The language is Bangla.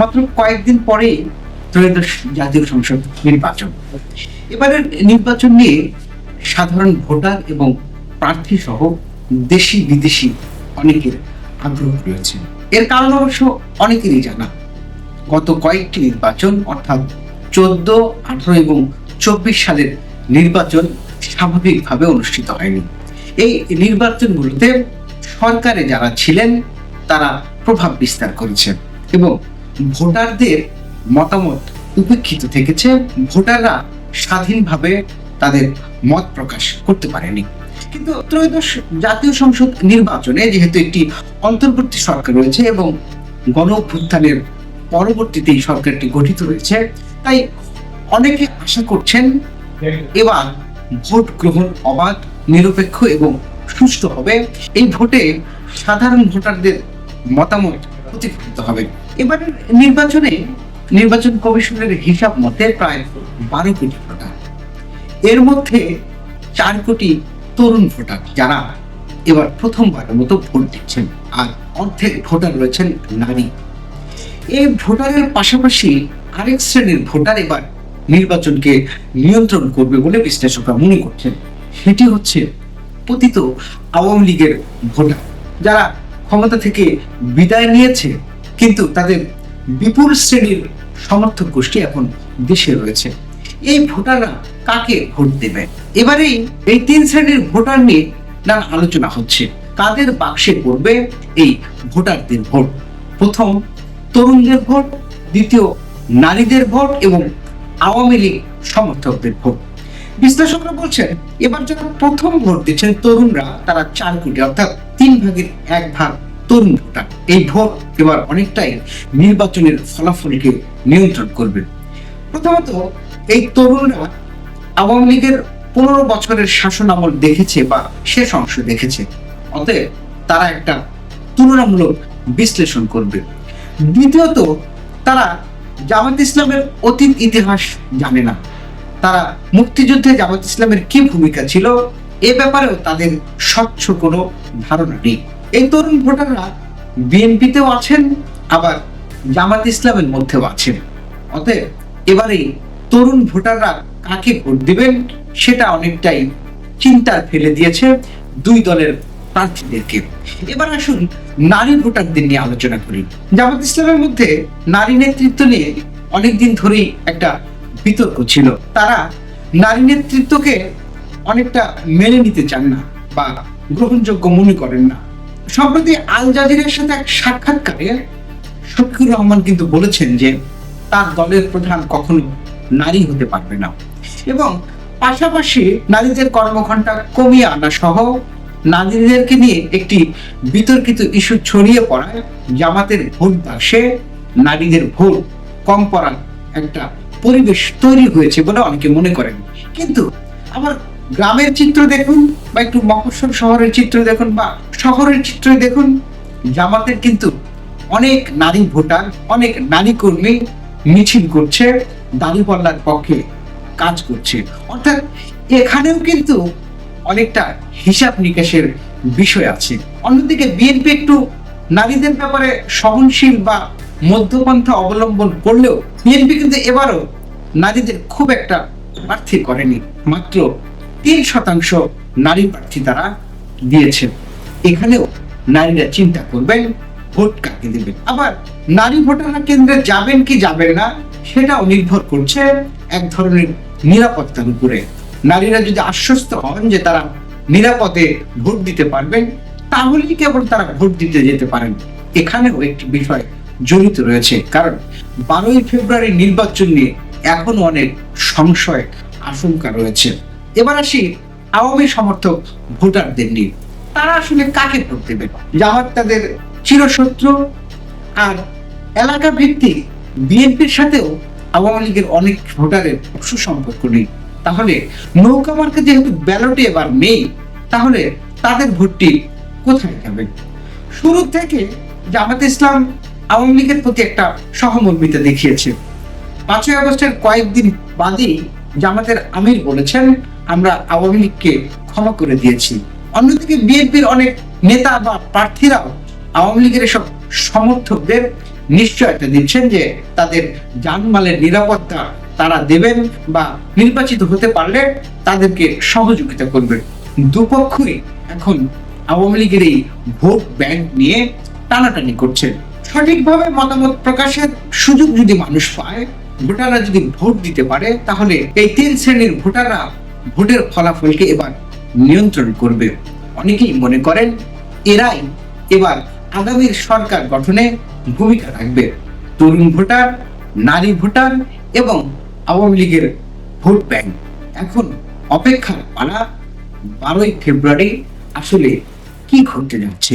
মাত্র কয়েকদিন পরেই ত্রয়োদশ জাতীয় সংসদ নির্বাচন। এবারের নির্বাচন নিয়ে সাধারণ ভোটার এবং প্রার্থী সহ দেশি বিদেশি অনেকের আগ্রহ রয়েছে। এর কারণ অবশ্য অনেকেরই জানা। গত কয়েকটি নির্বাচন, অর্থাৎ চোদ্দ, আঠারো এবং চব্বিশ সালের নির্বাচন স্বাভাবিকভাবে অনুষ্ঠিত হয়নি। এই নির্বাচনগুলোতে সরকারে যারা ছিলেন, তারা প্রভাব বিস্তার করেছেন এবং ভোটারদের মতামত উপেক্ষিত থেকেছে। ভোটাররা স্বাধীনভাবে তাদের মত প্রকাশ করতে পারেনি। কিন্তু ত্রয়োদশ জাতীয় সংসদ নির্বাচনে যেহেতু একটি অন্তর্বর্তী সরকার রয়েছে এবং গণ অভ্যুত্থানের পরবর্তীতে এই সরকারটি গঠিত হয়েছে, তাই অনেকে আশা করছেন এবার ভোট গ্রহণ অবাধ, নিরপেক্ষ এবং সুষ্ঠু হবে। এই ভোটে সাধারণ ভোটারদের মতামত প্রতিফলিত হবে। এবারের নির্বাচনে নির্বাচন কমিশনের হিসাব মতে প্রায় বারো কোটি ভোটার। এর মধ্যে চার কোটি তরুণ ভোটার যারা এবার প্রথমবারের মতো ভোট দিচ্ছেন আর অর্ধেক ভোটার রয়েছেন নারী। এই ভোটারের পাশাপাশি আরেক শ্রেণির ভোটার এবার নির্বাচনকে নিয়ন্ত্রণ করবে বলে বিশ্লেষকরা মনে করছেন। সেটি হচ্ছে পতিত আওয়ামী লীগের ভোটার, যারা ক্ষমতা থেকে বিদায় নিয়েছে কিন্তু তাদের বিপুল শ্রেণির সমর্থক গোষ্ঠী এখন দেশে রয়েছে। এই ভোটাররা কাকে ভোট দেবে? এবারেই এই তিন শ্রেণির ভোটার নিয়ে নানা আলোচনা হচ্ছে। কাদের বাক্সে পড়বে এই ভোটারদের ভোট? প্রথম, তরুণদের ভোট, দ্বিতীয়, নারীদের ভোট এবং আওয়ামী লীগ সমর্থকদের ভোট। বিশ্লেষকরা বলছেন, এবার যারা প্রথম ভোট দিচ্ছেন তরুণরা, তারা চার কোটি অর্থাৎ তিন ভাগের এক ভাগ তরুণ এই ভোট এবার অনেকটাই নির্বাচনের ফলাফলকে নিয়ন্ত্রণ করবে। প্রথমত, এই তরুণরা আওয়ামী লীগের পনেরো বছরের শাসন আমল দেখেছে বা শেষ অংশ দেখেছে। অতএব তারা একটা তুলনামূলক বিশ্লেষণ করবে। দ্বিতীয়ত, তারা জামাত ইসলামের অতীত ইতিহাস জানে না। তারা মুক্তিযুদ্ধে জামাত ইসলামের কি ভূমিকা ছিল, এ ব্যাপারেও তাদের স্বচ্ছ কোনো ধারণা নেই। এই তরুণ ভোটাররা বিএনপিতেও আছেন, আবার জামাত ইসলামের মধ্যেও আছেন। অতএব এবারে তরুণ ভোটাররা কাকে ভোট দিবেন সেটা অনেকটাই চিন্তার ফেলে দিয়েছে দুই দলের প্রার্থীদেরকে। এবার আসুন নারী ভোটারদের নিয়ে আলোচনা করি। জামাত ইসলামের মধ্যে নারী নেতৃত্ব নিয়ে অনেকদিন ধরেই একটা বিতর্ক ছিল। তারা নারী নেতৃত্বকে অনেকটা মেনে নিতে চান না বা গ্রহণযোগ্য মনে করেন না। সম্প্রতি আল জাজিরের সাথে এক সাক্ষাৎকারে শফিকুর রহমান কিন্তু বলেছেন যে তার দলের প্রধান কখনো নারী হতে পারবে না। এবং পাশাপাশি নারীদের কর্মঘণ্টা কমিয়ে আনা সহ নারীদেরকে নিয়ে একটি বিতর্কিত ইস্যু ছড়িয়ে পড়ায় জামাতের ভোট বাক্সে নারীদের ভোট কম পড়ার একটা পরিবেশ তৈরি হয়েছে বলে অনেকে মনে করেন। কিন্তু আবার গ্রামের চিত্র দেখুন বা একটু মফস্বল শহরের চিত্র দেখুন বা শহরের চিত্র দেখুন, জামাতের কিন্তু অনেক নারী ভোটার, অনেক নারী কর্মী মিছিল করছে দাঁড়িপাল্লার পক্ষে কাজ করছে। অর্থাৎ এখানেও কিন্তু অনেকটা হিসাব নিকাশের বিষয় আছে। অন্যদিকে বিএনপি একটু নারীদের ব্যাপারে সহনশীল বা মধ্যপন্থা অবলম্বন করলেও বিএনপি কিন্তু এবারও নারীদের খুব একটা প্রার্থী করেনি। মাত্র তিন শতাংশ নারী প্রার্থী তারা দিয়েছেন। এখানেও নারীরা চিন্তা করবেন, ভোট কাকে দেবেন? আবার নারী ভোটাররা কেন্দ্রে যাবেন কি যাবেন না, সেটাও নির্ভর করছে এক ধরনের নিরাপত্তার উপরে। নারীরা যদি আশ্বস্ত হন যে তারা নিরাপদে ভোট দিতে পারবেন, তাহলেই কেবল তারা ভোট দিতে যেতে পারেন। এখানেও একটি বিষয় জড়িত রয়েছে, কারণ বারোই ফেব্রুয়ারি নির্বাচন নিয়ে এখনও অনেক সংশয়, আশঙ্কা রয়েছে। এবার আসি আওয়ামী সমর্থক ভোটারদের নিয়ে। তারা আসলে কাকে ভোট দেবেন জামাত তাদের চিরশত্রু আর এলাকা ভিত্তিক বিএনপির সাথেও আওয়ামী লীগের অনেক ভোটারের সুসম্পর্ক নেই। তাহলে নৌকা মার্কে যেহেতু ব্যালটে এবার নেই, তাহলে তাদের ভোটটি কোথায় যাবে? শুরু থেকে জামাত ইসলাম আওয়ামী লীগের প্রতি একটা সহমর্মিতা দেখিয়েছে। পাঁচই আগস্টের কয়েকদিন বাদেই জামাতের আমির বলেছেন আমরা আওয়ামী লীগকে ক্ষমা করে দিয়েছি। অন্যদিকে বিএনপির অনেক নেতা বা প্রার্থীরাও আওয়ামী লীগের এসব সমর্থকদের নিশ্চয়তা দিচ্ছেন যে তাদের জানমালের নিরাপত্তা তারা দেবেন বা নির্বাচিত হতে পারলে তাদেরকে সহযোগিতা করবেন। দুপক্ষই এখন আওয়ামী লীগের এই ভোট ব্যাংক নিয়ে টানাটানি করছে সঠিকভাবে মতামত প্রকাশের সুযোগ যদি মানুষ পায়, ভোটাররা যদি ভোট দিতে পারে, তাহলে এই তিন শ্রেণির ভোটাররা ভোটের ফলাফলকে এবার নিয়ন্ত্রণ করবে। অনেকেই মনে করেন, এরাই এবার আগামীর সরকার গঠনে ভূমিকা রাখবে। তরুণ ভোটার, নারী ভোটার এবং আওয়ামী লীগের ভোট ব্যাংক। এখন অপেক্ষার পালা বারোই ফেব্রুয়ারি আসলে কি ঘটতে যাচ্ছে?